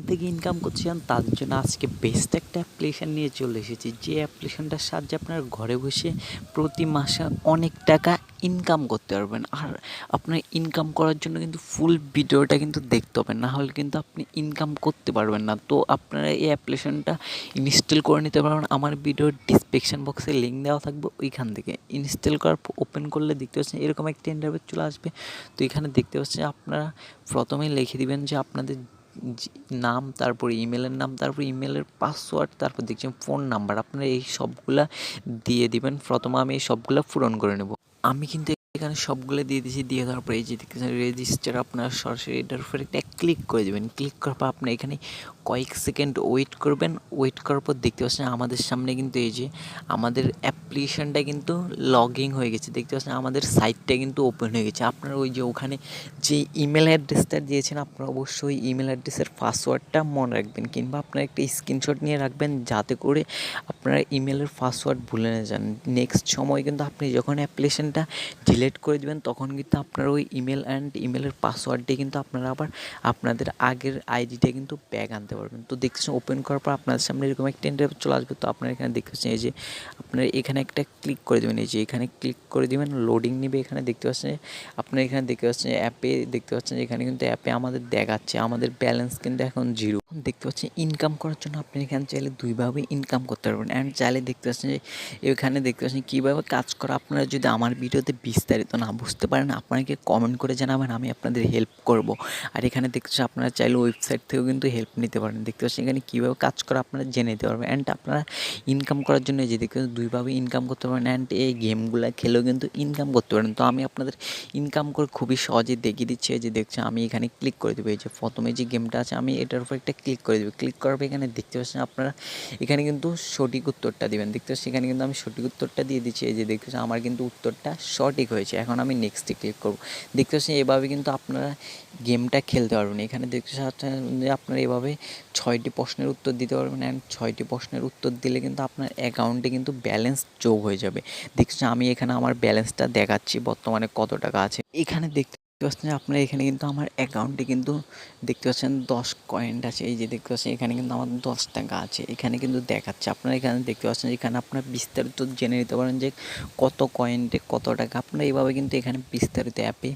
থেকে ইনকাম করছেন তাদের জন্য আজকে বেস্ট একটা অ্যাপ্লিকেশান নিয়ে চলে এসেছি। যে অ্যাপ্লিকেশানটার সাহায্যে আপনার ঘরে বসে প্রতি মাসে অনেক টাকা ইনকাম করতে পারবেন। আর আপনার ইনকাম করার জন্য কিন্তু ফুল ভিডিওটা কিন্তু দেখতে হবে। না হলে কিন্তু আপনি ইনকাম করতে পারবেন না। তো আপনারা এই অ্যাপ্লিকেশানটা ইনস্টল করে নিতে পারবেন। আমার ভিডিওর ডিসক্রিপশন বক্সে লিঙ্ক দেওয়া থাকবে ওইখান থেকে। ইনস্টল করার ওপেন করলে দেখতে পাচ্ছেন এরকম একটা ইন্টারভিউ চলে আসবে। তো এখানে দেখতে পাচ্ছেন আপনারা প্রথমেই লিখে দিবেন যে আপনাদের নাম, তারপর ইমেলের নাম, তারপর ইমেলের পাসওয়ার্ড তারপর দেখছেন ফোন নাম্বার আপনারা এই সবগুলা দিয়ে দিবেন। প্রথমে আমি এই সবগুলা পূরণ করে নেব। আমি কিন্তু এখানে সবগুলো দিয়ে দিয়েছি। দিয়ে দেওয়ার পরে এই যে রেজিস্টার আপনার সরাসরি এটার উপরে একটা ক্লিক করে দেবেন। ক্লিক করার পর আপনি এখানে কয়েক সেকেন্ড ওয়েট করবেন। ওয়েট করার পর দেখতে পাচ্ছেন আমাদের সামনে কিন্তু এই যে আমাদের অ্যাপ্লিকেশনটা কিন্তু লগিং হয়ে গেছে। দেখতে পাচ্ছেন আমাদের সাইটটা কিন্তু ওপেন হয়ে গেছে। আপনারা ওই যে ওখানে যে ইমেল অ্যাড্রেসটা দিয়েছেন, আপনারা অবশ্যই ইমেল অ্যাড্রেসের পাসওয়ার্ডটা মনে রাখবেন কিংবা আপনারা একটা স্ক্রিনশট নিয়ে রাখবেন যাতে করে আপনারা ইমেলের পাসওয়ার্ড ভুলে না যান। নেক্সট সময় কিন্তু আপনি যখন অ্যাপ্লিকেশনটা ডিলিট করে দেবেন, তখন কিন্তু আপনার ওই ইমেল অ্যান্ড ইমেলের পাসওয়ার্ডটি কিন্তু আপনারা আবার আপনাদের আগের আইডিটা কিন্তু ব্যাক আনতে পারবেন। তো দেখছেন ওপেন করার পর আপনাদের সামনে এরকম একটা ইন্টারভিউ চলে আসবে। তো আপনারা এখানে দেখতেছেন এই যে আপনারা এখানে একটা ক্লিক করে দেবেন। এই যে এখানে ক্লিক করে দেবেন লোডিং নেবে এখানে। দেখতে পাচ্ছেন আপনারা এখানে দেখতে পাচ্ছেন অ্যাপে দেখতে পাচ্ছেন এখানে কিন্তু অ্যাপে আমাদের দেখাচ্ছে। আমাদের ব্যালেন্স কিন্তু এখন জিরো দেখতে পাচ্ছেন ইনকাম করার জন্য আপনি এখানে চাইলে দুইভাবে ইনকাম করতে পারবেন। অ্যান্ড চাইলে দেখতে পাচ্ছেন যে এখানে দেখতে পাচ্ছেন কীভাবে কাজ করা। আপনারা যদি আমার ভিডিওতে বিস্তারিত না বুঝতে পারেন আপনাকে কমেন্ট করে জানাবেন? আমি আপনাদের হেল্প করব। আর এখানে পাচ্ছেন আপনারা চাইলে ওয়েবসাইট থেকেও কিন্তু হেল্প নিতে পারেন। দেখতে পাচ্ছেন এখানে কীভাবে কাজ করা আপনারা জেনে নিতে পারবেন। অ্যান্ড আপনারা ইনকাম করার জন্য যে দেখতে দুইভাবে ইনকাম করতে পারেন অ্যান্ড এই গেমগুলো খেলেও কিন্তু ইনকাম করতে পারেন। তো আমি আপনাদের ইনকাম করে খুবই সহজে দেখিয়ে দিচ্ছি। যে দেখছেন আমি এখানে ক্লিক করে দেবো। এই যে প্রথমে যে গেমটা আছে, আমি এটার উপর একটা ক্লিক করে দেবো। ক্লিক করার পর এখানে দেখতে পাচ্ছেন, আপনারা এখানে কিন্তু সঠিক উত্তরটা দিবেন। দেখতে পাচ্ছেন, এখানে কিন্তু আমি সঠিক উত্তরটা দিয়ে দিচ্ছি। এই যে দেখতে আমার কিন্তু উত্তরটা সঠিক হয়েছে। এখন আমি নেক্সটে ক্লিক করব। দেখতে পাচ্ছেন, এভাবে কিন্তু আপনারা গেমটা খেলতে পারবেন। এখানে দেখতে পাচ্ছেন যে আপনারা এভাবে ছয়টি প্রশ্নের উত্তর দিতে পারবেন অ্যান্ড ছয়টি প্রশ্নের উত্তর দিলে কিন্তু আপনার অ্যাকাউন্টে কিন্তু ব্যালেন্স যোগ হয়ে যাবে। দেখছেন আমি এখানে আমার ব্যালেন্সটা দেখাচ্ছি, বর্তমানে কত টাকা আছে। এখানে দেখতে পাচ্ছেন যে আপনারা এখানে কিন্তু আমার অ্যাকাউন্টে কিন্তু দেখতে পাচ্ছেন দশ কয়েন্ট আছে। এই যে দেখতে পাচ্ছেন এখানে কিন্তু আমার দশ টাকা আছে। এখানে কিন্তু দেখাচ্ছে। আপনারা এখানে দেখতে পাচ্ছেন এখানে আপনারা বিস্তারিত জেনে নিতে পারেন যে কত কয়েন্টে কত টাকা। আপনারা এইভাবে কিন্তু এখানে বিস্তারিত অ্যাপে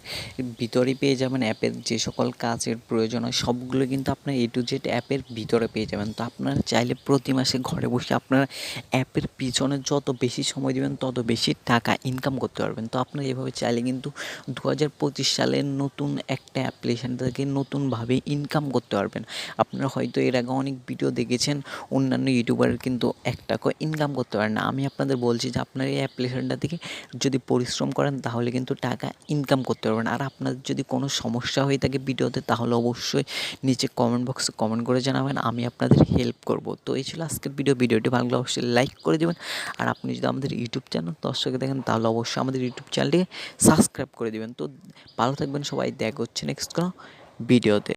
ভিতরে পেয়ে যাবেন। অ্যাপের যে সকল কাজের প্রয়োজন হয়, সবগুলো কিন্তু আপনার এ টু জেড অ্যাপের ভিতরে পেয়ে যাবেন। তো আপনারা চাইলে প্রতি মাসে ঘরে বসে আপনারা অ্যাপের পিছনে যত বেশি সময় দেবেন, তত বেশি টাকা ইনকাম করতে পারবেন। তো আপনারা এভাবে চাইলে কিন্তু দু পঁচিশ পঁচিশ নতুন একটা অ্যাপ্লিকেশান থেকে নতুনভাবে ইনকাম করতে পারবেন। আপনারা হয়তো এর আগে অনেক ভিডিও দেখেছেন, অন্যান্য ইউটিউবারের কিন্তু এক টাকা ইনকাম করতে পারেন না। আমি আপনাদের বলছি যে আপনার এই অ্যাপ্লিকেশানটা থেকে যদি পরিশ্রম করেন, তাহলে কিন্তু টাকা ইনকাম করতে পারবেন। আর আপনাদের যদি কোনো সমস্যা হয়ে থাকে ভিডিওতে তাহলে অবশ্যই নিচে কমেন্ট বক্সে কমেন্ট করে জানাবেন, আমি আপনাদের হেল্প করব। তো এই ছিল আজকের ভিডিও ভিডিওটি ভালো লাগলে অবশ্যই লাইক করে দেবেন। আর আপনি যদি আমাদের ইউটিউব চ্যানেল দর্শকে দেখেন, তাহলে অবশ্যই আমাদের ইউটিউব চ্যানেলটিকে সাবস্ক্রাইব করে দেবেন। তো ভালো থাকবেন সবাই দেখ হচ্ছে নেক্সট কোনো ভিডিওতে